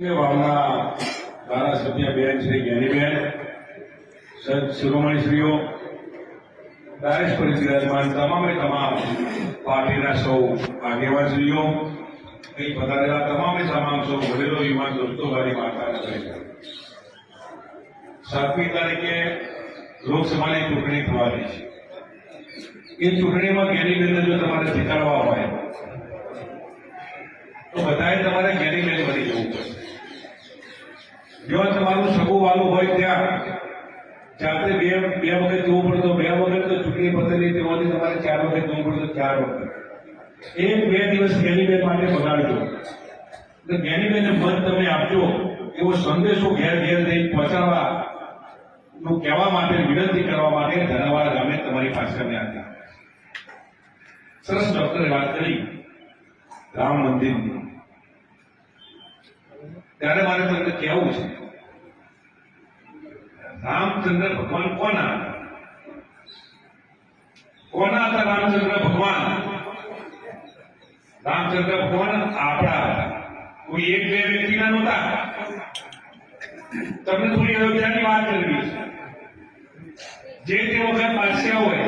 વાવના ધારાસભ્ય બેન શ્રી જ્ઞાનીબેન શિરોમણીશ્રીઓ દારેશ પર બિરાજમાન તમામે તમામ પાર્ટીના સૌ આગેવાનશ્રીઓ, અહીં પધારેલા તમામે તમામ સૌ વડીલો યુવાન દોસ્તો, મારી માતાના બહેનો. સાતમી તારીખે લોકસભાની ચૂંટણી થવાની છે એ ચૂંટણીમાં જ્ઞાનીબેનને જો તમારે જીતાડવા હોય, તો બધાએ તમારે જ્ઞાનીબેન બની જવું પડશે જો તમારું સગું વાલું હોય ત્યાં, જાતે બે બે વખત જવું પડે તો બે વખત, તો ચૂંટણી પતેલી તેમાંથી તમારે ચાર વખત જવું પડે ચાર વખત. એક બે દિવસ જ્ઞાનીબેન માટે બગાડજો એટલે બેન મત તમે આપજો, એવો સંદેશો ઘેર ઘેર જઈ પહોંચાડવા નું કહેવા માટે, વિનંતી કરવા માટે ધનવાડ ગામે તમારી પાસે અમે આવ્યા. સરસ ડોક્ટરે વાત કરી. રામ મંદિરની ત્યારે મારે તમને કહેવું છે. રામચંદ્ર ભગવાન કોના કોના હતા રામચંદ્ર ભગવાન? રામચંદ્ર ભગવાન આપણા કોઈ એક બે વ્યક્તિના નહોતા. તમને થોડી અયોધ્યાની વાત કરવી જે તે વખત પાસે હોય